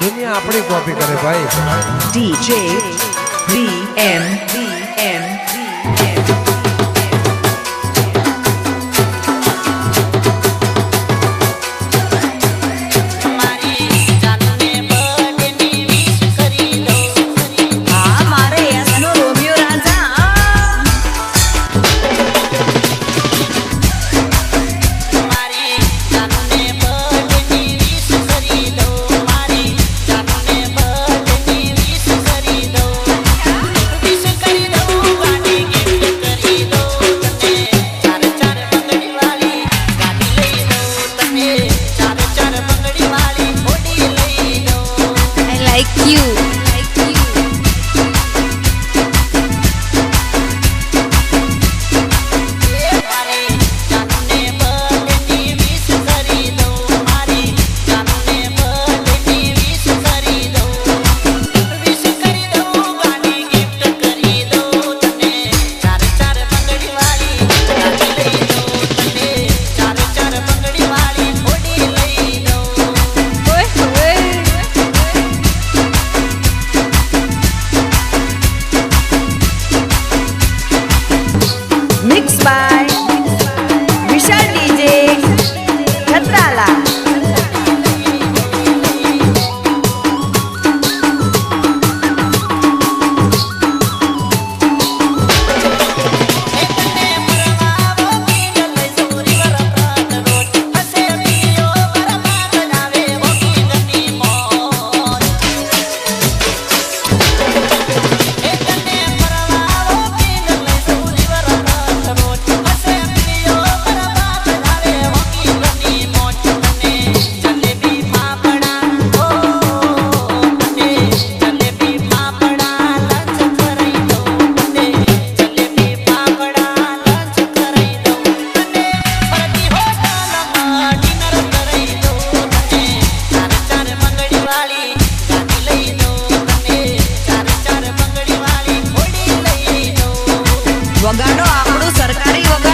દુનિયા આપણી કોપી કરે ભાઈ. DJ DM DM like you. વગાડો આપણું સરકારી વગાડો